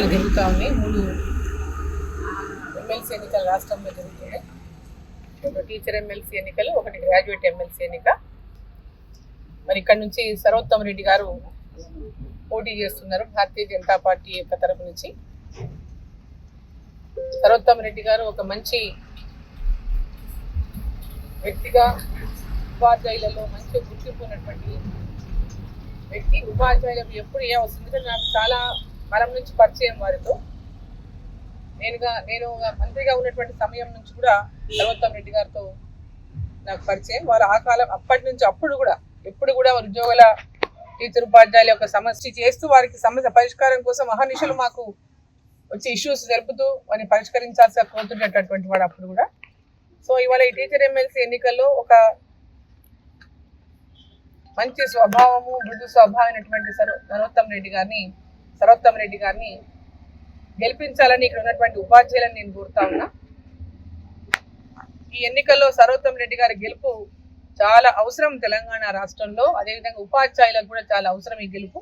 ఎన్నికలు జరుగుతూ ఉన్నాయి మూడు ఎమ్మెల్సీ ఎన్నికలు రాష్ట్రంలో జరుగుతున్నాయి. ఒక టీచర్ ఎమ్మెల్సీ ఎన్నికలు ఒకటి గ్రాడ్యుయేట్ ఎమ్మెల్సీ ఎన్నిక. మరి ఇక్కడ నుంచి సర్వోత్తమ్ రెడ్డి గారు పోటీ చేస్తున్నారు. భారతీయ జనతా పార్టీ యొక్క తరపు నుంచి. సర్వోత్తమ్ రెడ్డి గారు ఒక మంచి వ్యక్తిగా ఉపాధ్యాయులలో మంచి గుర్తింపు ఉన్నటువంటి వ్యక్తి. ఉపాధ్యాయులకు ఎప్పుడు ఏ అవసరం నాకు చాలా మనం నుంచి పరిచయం వారితో. నేనుగా నేను మంత్రిగా ఉన్నటువంటి సమయం నుంచి కూడా నరోత్తం రెడ్డి గారితో నాకు పరిచయం. వారు ఆ కాలం అప్పటి నుంచి అప్పుడు కూడా ఎప్పుడు కూడా ఉద్యోగుల టీచర్ ఉపాధ్యాయుల యొక్క సమస్య చేస్తూ వారికి సమస్య పరిష్కారం కోసం మహానిషులు మాకు వచ్చి ఇష్యూస్ జరుపుతూ వారిని పరిష్కరించాల్సి కోరుతున్నటువంటి వాడు అప్పుడు కూడా. సో ఇవాళ ఈ టీచర్ ఎమ్మెల్సీ ఎన్నికల్లో ఒక మంచి స్వభావము మృదు స్వభావం అయినటువంటి సరో నరోత్తం రెడ్డి గారిని సర్వోత్తమ్ రెడ్డి గారిని గెలిపించాలని ఇక్కడ ఉన్నటువంటి ఉపాధ్యాయులను నేను కోరుతా ఉన్నా. ఈ ఎన్నికల్లో సర్వోత్తమ్ రెడ్డి గారి గెలుపు చాలా అవసరం తెలంగాణ రాష్ట్రంలో. అదేవిధంగా ఉపాధ్యాయులకు కూడా చాలా అవసరం ఈ గెలుపు.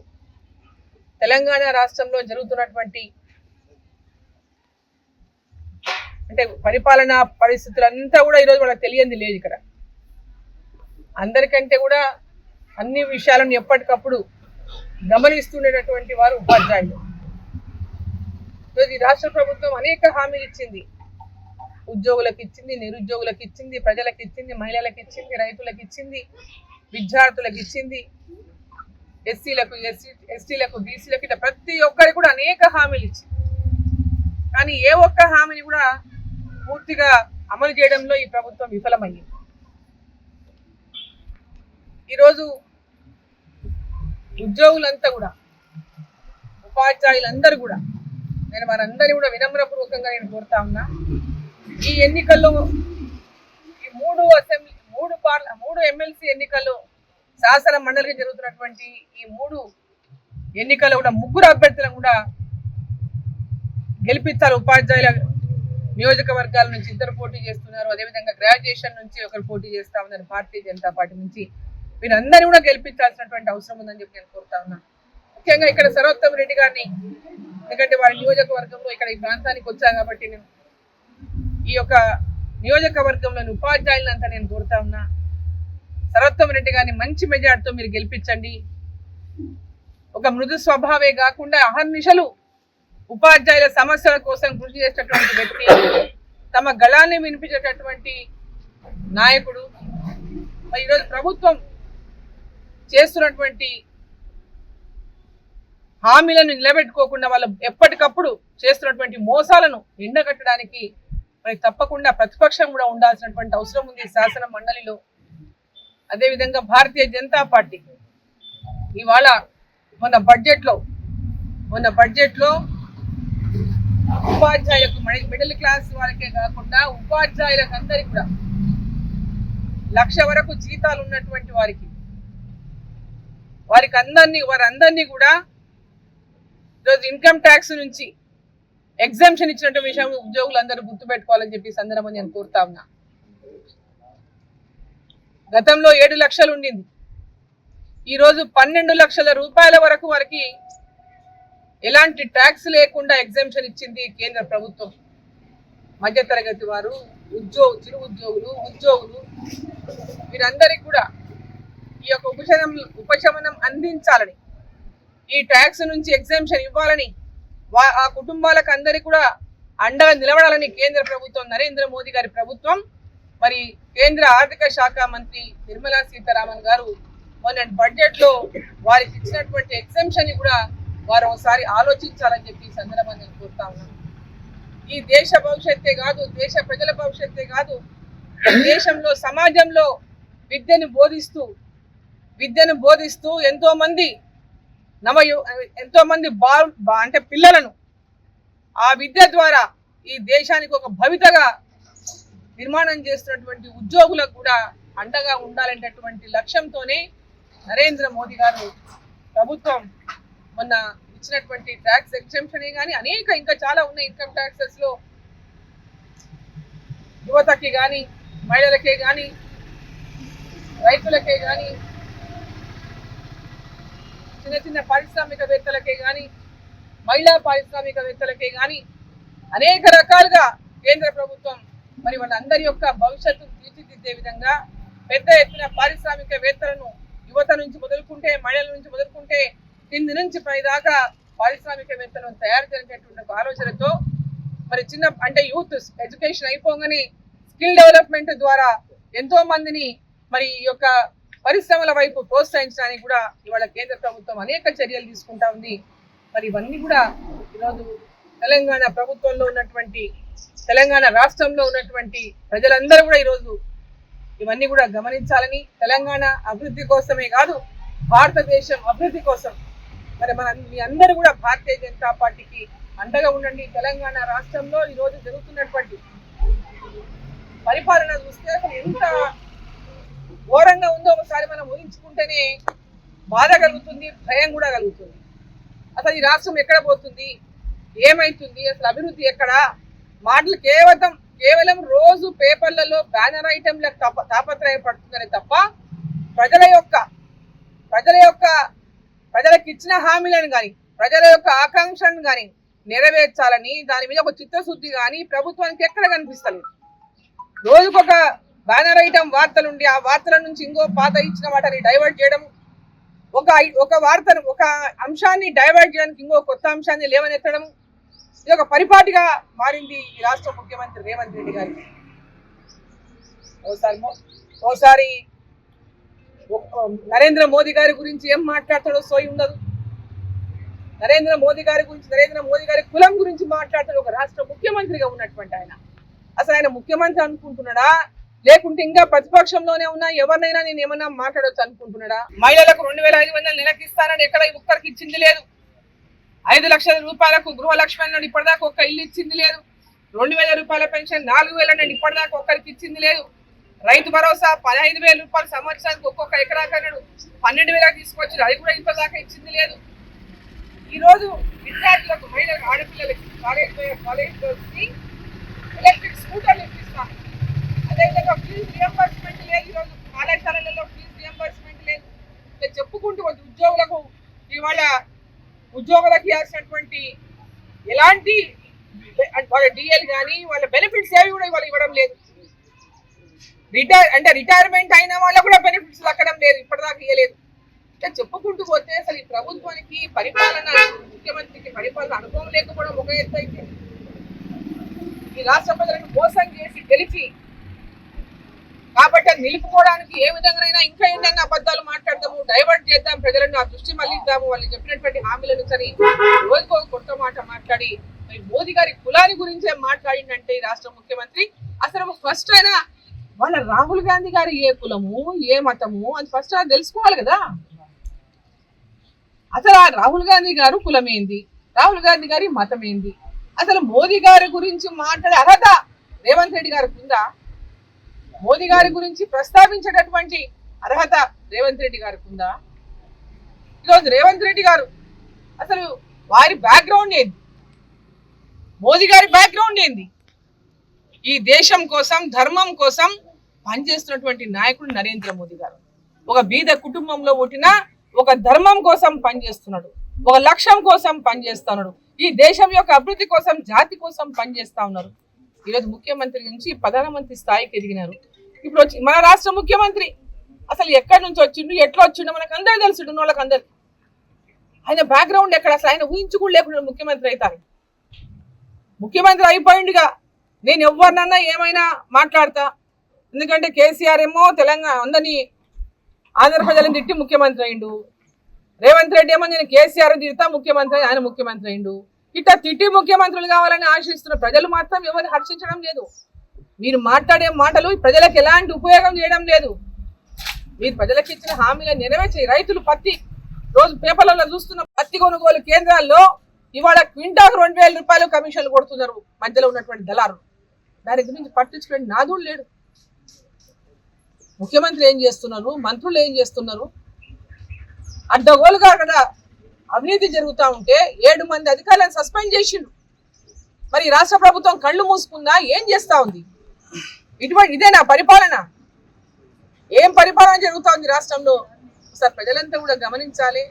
తెలంగాణ రాష్ట్రంలో జరుగుతున్నటువంటి అంటే పరిపాలనా పరిస్థితులంతా కూడా ఈరోజు మనకు తెలియంది లేదు ఇక్కడ. అందరికంటే కూడా అన్ని విషయాలను ఎప్పటికప్పుడు గమనిస్తుండేటటువంటి వారు ఉపాధ్యాయులు. ఈరోజు ఈ రాష్ట్ర ప్రభుత్వం అనేక హామీలు ఇచ్చింది. ఉద్యోగులకు ఇచ్చింది నిరుద్యోగులకు ఇచ్చింది ప్రజలకు ఇచ్చింది మహిళలకు ఇచ్చింది రైతులకు ఇచ్చింది విద్యార్థులకు ఇచ్చింది ఎస్సీలకు ఎస్సీ ఎస్టీలకు బీసీలకు ఇట్లా ప్రతి ఒక్కరికి కూడా అనేక హామీలు ఇచ్చింది. కానీ ఏ ఒక్క హామీని కూడా పూర్తిగా అమలు చేయడంలో ఈ ప్రభుత్వం విఫలమైంది. ఈరోజు ఉద్యోగులంతా కూడా ఉపాధ్యాయులందరూ కూడా నేను వారందరినీ కూడా వినమ్రపూర్వకంగా నేను కోరుతా ఉన్నా ఈ ఎన్నికల్లో ఈ మూడు అసెంబ్లీ మూడు పార్ల మూడు ఎమ్మెల్సీ ఎన్నికల్లో శాసన మండలికి జరుగుతున్నటువంటి ఈ మూడు ఎన్నికల్లో కూడా ముగ్గురు అభ్యర్థులను కూడా గెలిపించాలి ఉపాధ్యాయుల నియోజకవర్గాల నుంచి ఇద్దరు పోటీ చేస్తున్నారు. అదేవిధంగా గ్రాడ్యుయేషన్ నుంచి ఒకరు పోటీ చేస్తా ఉన్నారు. భారతీయ జనతా పార్టీ నుంచి వీరందరినీ కూడా గెలిపించాల్సినటువంటి అవసరం ఉందని చెప్పి నేను కోరుతా ఉన్నాను. ముఖ్యంగా ఇక్కడ సరోత్తమ్ రెడ్డి గారిని ఎందుకంటే వారి నియోజకవర్గంలో ఇక్కడ ఈ ప్రాంతానికి వచ్చా కాబట్టి నేను ఈ యొక్క నియోజకవర్గంలోని ఉపాధ్యాయులంతా నేను కోరుతా ఉన్నా. సరోత్తమ్ రెడ్డి గారిని మంచి మెజార్టీతో మీరు గెలిపించండి. ఒక మృదు స్వభావే కాకుండా అహర్నిశలు ఉపాధ్యాయుల సమస్యల కోసం కృషి చేసేటటువంటి వ్యక్తి తమ గళాన్ని వినిపించేటటువంటి నాయకుడు. మరి ఈరోజు ప్రభుత్వం చేస్తున్నటువంటి హామీలను నిలబెట్టుకోకుండా వాళ్ళు ఎప్పటికప్పుడు చేస్తున్నటువంటి మోసాలను ఎండగట్టడానికి మరి తప్పకుండా ప్రతిపక్షం కూడా ఉండాల్సినటువంటి అవసరం ఉంది శాసన మండలిలో. అదేవిధంగా భారతీయ జనతా పార్టీ ఇవాళ మన బడ్జెట్లో మన బడ్జెట్లో ఉపాధ్యాయులకు మిడిల్ క్లాస్ వాళ్ళకే కాకుండా ఉపాధ్యాయులకు అందరికీ కూడా లక్ష వరకు జీతాలు ఉన్నటువంటి వారికి వారికి అందరినీ వారందరినీ కూడా ఈరోజు ఇన్కమ్ ట్యాక్స్ నుంచి ఎగ్జామ్షన్ ఇచ్చినట్టు విషయం ఉద్యోగులందరూ గుర్తుపెట్టుకోవాలని చెప్పి సందర్భం సందర్భంగా నేను కోరుతా ఉన్నా. గతంలో ఏడు లక్షలు ఉండింది. ఈరోజు పన్నెండు లక్షల రూపాయల వరకు వారికి ఎలాంటి ట్యాక్స్ లేకుండా ఎగ్జామ్షన్ ఇచ్చింది కేంద్ర ప్రభుత్వం. మధ్యతరగతి వారు ఉద్యోగ చిరు ఉద్యోగులు ఉద్యోగులు వీరందరికీ కూడా ఈ యొక్క ఉపశమనం ఉపశమనం అందించాలని ఈ ట్యాక్స్ నుంచి ఎగ్జామ్షన్ ఇవ్వాలని వా- ఆ కుటుంబాలకు అందరికీ కూడా అండగా నిలబడాలని కేంద్ర ప్రభుత్వం నరేంద్ర మోదీ గారి ప్రభుత్వం మరి కేంద్ర ఆర్థిక శాఖ మంత్రి నిర్మలా సీతారామన్ గారు మొన్న బడ్జెట్లో వారికి ఇచ్చినటువంటి ఎగ్జామ్షన్ని కూడా వారు ఒకసారి ఆలోచించాలని చెప్పి ఈ సందర్భంగా నేను కోరుతా ఉన్నాను. ఈ దేశ భవిష్యత్తే కాదు దేశ ప్రజల భవిష్యత్తే కాదు దేశంలో సమాజంలో విద్యను బోధిస్తూ విద్యను బోధిస్తూ ఎంతోమంది నవ బా బా- అంటే పిల్లలను ఆ విద్య ద్వారా ఈ దేశానికి ఒక భవితగా నిర్మాణం చేస్తున్నటువంటి ఉద్యోగులకు కూడా అండగా ఉండాలనేటటువంటి లక్ష్యంతోనే నరేంద్ర మోదీ గారు ప్రభుత్వం మొన్న ఇచ్చినటువంటి ట్యాక్స్ ఎగ్జంప్షన్ కానీ అనేక ఇంకా చాలా ఉన్నాయి ఇన్కమ్ ట్యాక్సెస్లో. యువతకి కానీ మహిళలకే కానీ రైతులకే కానీ చిన్న చిన్న పారిశ్రామికవేత్తలకే కానీ మహిళా పారిశ్రామికవేత్తలకే కానీ అనేక రకాలుగా కేంద్ర ప్రభుత్వం మరి వాళ్ళందరి యొక్క భవిష్యత్తును తీర్చిదిద్దే విధంగా పెద్ద ఎత్తున పారిశ్రామికవేత్తలను యువత నుంచి మొదలుకుంటే మహిళల నుంచి మొదలుకుంటే కింది నుంచి పైదాకా పారిశ్రామికవేత్తలను తయారు చేసేటువంటి ఆలోచనతో మరి చిన్న అంటే యూత్ ఎడ్యుకేషన్ అయిపోగానే స్కిల్ డెవలప్మెంట్ ద్వారా ఎంతో మందిని మరి ఈ యొక్క పరిశ్రమల వైపు ప్రోత్సహించడానికి కూడా ఇవాళ కేంద్ర ప్రభుత్వం అనేక చర్యలు తీసుకుంటా ఉంది. మరి ఇవన్నీ కూడా ఈరోజు తెలంగాణ ప్రభుత్వంలో ఉన్నటువంటి తెలంగాణ రాష్ట్రంలో ఉన్నటువంటి ప్రజలందరూ కూడా ఈరోజు ఇవన్నీ కూడా గమనించాలని తెలంగాణ అభివృద్ధి కోసమే కాదు భారతదేశం అభివృద్ధి కోసం. మరి మన మీ అందరూ కూడా భారతీయ జనతా పార్టీకి అండగా ఉండండి. తెలంగాణ రాష్ట్రంలో ఈరోజు జరుగుతున్నటువంటి పరిపాలన చూస్తే అసలు ఎంత ఘోరంగా ఉందో ఒకసారి మనం ఊహించుకుంటేనే బాధ కలుగుతుంది భయం కూడా కలుగుతుంది. అసలు ఈ రాష్ట్రం ఎక్కడ పోతుంది? ఏమైతుంది? అసలు అభివృద్ధి ఎక్కడ? మాటలు కేవలం కేవలం రోజు పేపర్లలో బ్యానర్ ఐటెంలకు తాపత్రయ పడుతుందనే తప్ప ప్రజల యొక్క ప్రజల యొక్క ప్రజలకు ఇచ్చిన హామీలను కానీ ప్రజల యొక్క ఆకాంక్షలను కానీ నెరవేర్చాలని దాని మీద ఒక చిత్తశుద్ధి కానీ ప్రభుత్వానికి ఎక్కడ కనిపిస్తలేదు. రోజుకొక బ్యానర్ ఐటమ్ వార్తలుండి ఆ వార్తల నుంచి ఇంకో పాత ఇచ్చిన వాటిని డైవర్ట్ చేయడం ఒక ఒక వార్తను ఒక అంశాన్ని డైవర్ట్ చేయడానికి ఇంకో కొత్త అంశాన్ని లేవనెత్తడం ఇది ఒక పరిపాటిగా మారింది ఈ రాష్ట్ర ముఖ్యమంత్రి రేవంత్ రెడ్డి గారికి ఓసారి ఓసారి నరేంద్ర మోదీ గారి గురించి ఏం మాట్లాడతాడో సోయి ఉండదు. నరేంద్ర మోదీ గారి గురించి నరేంద్ర మోదీ గారి కులం గురించి మాట్లాడతాడు ఒక రాష్ట్ర ముఖ్యమంత్రిగా ఉన్నటువంటి ఆయన. అసలు ఆయన ముఖ్యమంత్రి అనుకుంటున్నాడా? లేకుంటే ఇంకా ప్రతిపక్షంలోనే ఉన్నా ఎవరినైనా నేను ఏమన్నా మాట్లాడొచ్చు అనుకుంటున్నాడా? మహిళలకు రెండు వేల ఐదు వందలు నెలకి ఇస్తానని ఎక్కడ ఒక్కరికి ఇచ్చింది లేదు. ఐదు లక్షల రూపాయలకు గృహలక్ష్మి అన్నాడు ఇప్పటిదాకా ఒక్క ఇల్లు ఇచ్చింది లేదు. రెండు వేల రూపాయల పెన్షన్ నాలుగు వేలు అన్నాడు ఇప్పటిదాకా ఒక్కరికి ఇచ్చింది లేదు. రైతు భరోసా పదహైదు వేల రూపాయలు సంవత్సరానికి ఒక్కొక్క ఎకరాకు అన్నాడు పన్నెండు వేలకు తీసుకొచ్చాడు అది కూడా ఇప్పటిదాకా ఇచ్చింది లేదు. ఈరోజు విద్యార్థులకు మహిళలకు ఆడపిల్లలకి కాలేజ్ కాలేజ్ ఎలక్ట్రిక్ స్కూటర్లు కాలేజీలలో ఫీజు రియంబర్స్మెంట్ లేదు ఈరోజు కళాశాలలలో ఫీజు రియంబర్స్మెంట్ లేదు ఇట్లా చెప్పుకుంటూ ఉద్యోగులకు ఇవాళ ఉద్యోగులకు ఇవ్వాల్సినటువంటి ఎలాంటి వాళ్ళ డిఎల్ కానీ వాళ్ళ బెనిఫిట్స్ ఏవి కూడా ఇవాళ ఇవ్వడం లేదు. రిటైర్ అంటే రిటైర్మెంట్ అయిన వాళ్ళకు కూడా బెనిఫిట్స్ దక్కడం లేదు. ఇప్పటిదాకా ఇవ్వలేదు ఇట్లా చెప్పుకుంటూ పోతే అసలు ఈ ప్రభుత్వానికి పరిపాలన ముఖ్యమంత్రికి పరిపాలన అనుభవం లేకపోవడం ఒక ఎత్తు అయితే. ఈ రాష్ట్ర ప్రజలను మోసం చేసి గెలిచి కాబట్టి అది నిలుపుకోవడానికి ఏ విధంగానైనా ఇంకా ఏంటన్నా అబద్ధాలు మాట్లాడదాము డైవర్ట్ చేద్దాం ప్రజలను ఆ దృష్టి మళ్ళిద్దాము వాళ్ళు చెప్పినటువంటి హామీలను సరి రోజుకో కొత్త మాట మాట్లాడి మరి మోదీ గారి కులాని గురించే మాట్లాడిందంటే ఈ రాష్ట్ర ముఖ్యమంత్రి. అసలు ఫస్ట్ అయినా వాళ్ళ రాహుల్ గాంధీ గారు ఏ కులము ఏ మతము అది ఫస్ట్ అది తెలుసుకోవాలి కదా. అసలు ఆ రాహుల్ గాంధీ గారు కులమేంది? రాహుల్ గాంధీ గారి మతం ఏంది అసలు మోదీ గారి గురించి మాట్లాడే అర్హత రేవంత్ రెడ్డి గారికి ఉందా? మోదీ గారి గురించి ప్రస్తావించేటటువంటి అర్హత రేవంత్ రెడ్డి గారికి ఉందా? ఈరోజు రేవంత్ రెడ్డి గారు అసలు వారి బ్యాక్గ్రౌండ్ ఏంది? మోదీ గారి బ్యాక్గ్రౌండ్ ఏంది? ఈ దేశం కోసం ధర్మం కోసం పనిచేస్తున్నటువంటి నాయకుడు నరేంద్ర మోదీ గారు. ఒక బీద కుటుంబంలో పుట్టిన ఒక ధర్మం కోసం పనిచేస్తున్నాడు. ఒక లక్ష్యం కోసం పనిచేస్తున్నాడు. ఈ దేశం యొక్క అభివృద్ధి కోసం జాతి కోసం పనిచేస్తా ఉన్నారు. ఈరోజు ముఖ్యమంత్రి నుంచి ప్రధానమంత్రి స్థాయికి ఎదిగినారు. ఇప్పుడు వచ్చి మన రాష్ట్ర ముఖ్యమంత్రి అసలు ఎక్కడి నుంచి వచ్చిండు ఎట్లా వచ్చిండు మనకు అందరూ తెలుసు వాళ్ళకి అందరు ఆయన బ్యాక్గ్రౌండ్ ఎక్కడ? అసలు ఆయన ఊహించు కూడా లేకుండా ముఖ్యమంత్రి అవుతారు. ముఖ్యమంత్రి అయిపోయిండుగా. నేను ఎవరినన్నా ఏమైనా మాట్లాడతా. ఎందుకంటే కేసీఆర్ ఏమో తెలంగాణ అందరినీ ఆంధ్ర ప్రజలను తిట్టి ముఖ్యమంత్రి అయిండు. రేవంత్ రెడ్డి ఏమో నేను కేసీఆర్ తిడతా ముఖ్యమంత్రి ఆయన ముఖ్యమంత్రి అయిండు. ఇట్లా తిట్టి ముఖ్యమంత్రులు కావాలని ఆశిస్తున్న ప్రజలు మాత్రం ఎవరు హర్షించడం లేదు. మీరు మాట్లాడే మాటలు ప్రజలకు ఎలాంటి ఉపయోగం చేయడం లేదు. మీరు ప్రజలకు ఇచ్చిన హామీలను నెరవేర్చి రైతులు పత్తి రోజు పేపర్లలో చూస్తున్న పత్తి కొనుగోలు కేంద్రాల్లో ఇవాళ క్వింటాకు రెండు వేల రూపాయలు కమిషన్లు కొడుతున్నారు మధ్యలో ఉన్నటువంటి దళారులు. దాని గురించి పట్టించుకునే నాదుడు లేడు. ముఖ్యమంత్రి ఏం చేస్తున్నారు? మంత్రులు ఏం చేస్తున్నారు? అడ్డగోలుగా కదా అవినీతి జరుగుతూ ఉంటే ఏడు మంది అధికారులను సస్పెండ్ చేసిండు. మరి రాష్ట్ర ప్రభుత్వం కళ్ళు మూసుకుందా? ఏం చేస్తా ఉంది? ఇటువంటి ఇదేనా పరిపాలన. ఏం పరిపాలన జరుగుతూ ఉంది రాష్ట్రంలో? సార్ ప్రజలంతా కూడా గమనించాలి.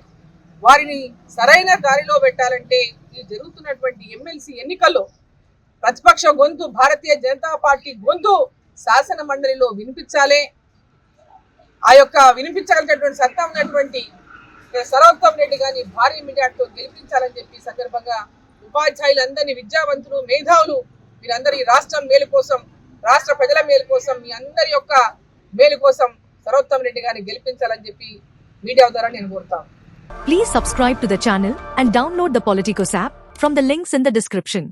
వారిని సరైన దారిలో పెట్టాలంటే ఈ జరుగుతున్నటువంటి ఎమ్మెల్సీ ఎన్నికల్లో ప్రతిపక్ష గొంతు భారతీయ జనతా పార్టీ గొంతు శాసన మండలిలో వినిపించాలి. ఆ యొక్క వినిపించగలిగినటువంటి సత్తా ఉన్నటువంటి సరోత్తమ్ రెడ్డి గారిని భారీ మీడియాతో గెలిపించాలని చెప్పి సందర్భంగా ఉపాధ్యాయులందరినీ విద్యావంతులు మేధావులు మీరందరి రాష్ట్రం మేలు కోసం రాష్ట్ర ప్రజల మేలు కోసం మీ అందరి యొక్క మేలు కోసం సరోత్తమ్ రెడ్డి గారిని గెలిపించాలని చెప్పి మీడియా ద్వారా నేను కోరుతాను please subscribe to the channel and download the Politikos app from the links in the description